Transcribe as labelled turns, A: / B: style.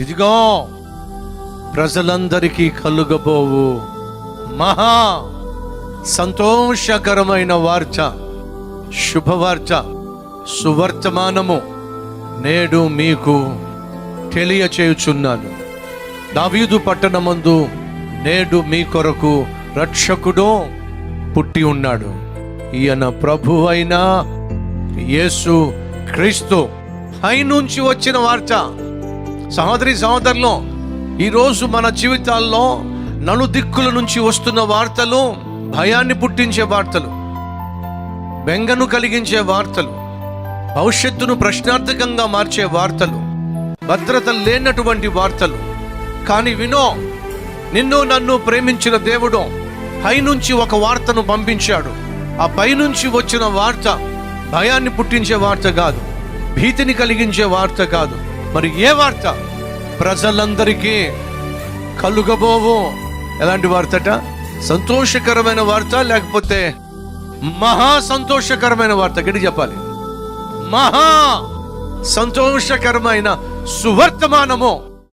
A: ఇదిగో ప్రజలందరికీ కలుగబోవు. మహా సంతోషకరమైన వార్త శుభవార్త సువర్తమానము నేడు మీకు తెలియచేయుచున్నాను. దావీదు పట్టణమందు నేడు మీ కొరకు రక్షకుడు పుట్టి ఉన్నాడు. ఈయన ప్రభు అయిన యేసు క్రీస్తు. పైనుంచి వచ్చిన వార్త సహోదరి సహోదరులు ఈరోజు మన జీవితాల్లో నలుదిక్కుల నుంచి వస్తున్న వార్తలు భయాన్ని పుట్టించే వార్తలు బెంగను కలిగించే వార్తలు భవిష్యత్తును ప్రశ్నార్థకంగా మార్చే వార్తలు భద్రత లేనటువంటి వార్తలు. కానీ వినో నిన్ను నన్ను ప్రేమించిన దేవుడు పైనుంచి ఒక వార్తను పంపించాడు. ఆ పైనుంచి వచ్చిన వార్త భయాన్ని పుట్టించే వార్త కాదు భీతిని కలిగించే వార్త కాదు. మరి ఏ వార్త? ప్రజలందరికీ కలుగబోవు. ఎలాంటి వార్తట? సంతోషకరమైన వార్త లేకపోతే మహా సంతోషకరమైన వార్త? గడి చెప్పాలి. మహా సంతోషకరమైన సువర్తమానము.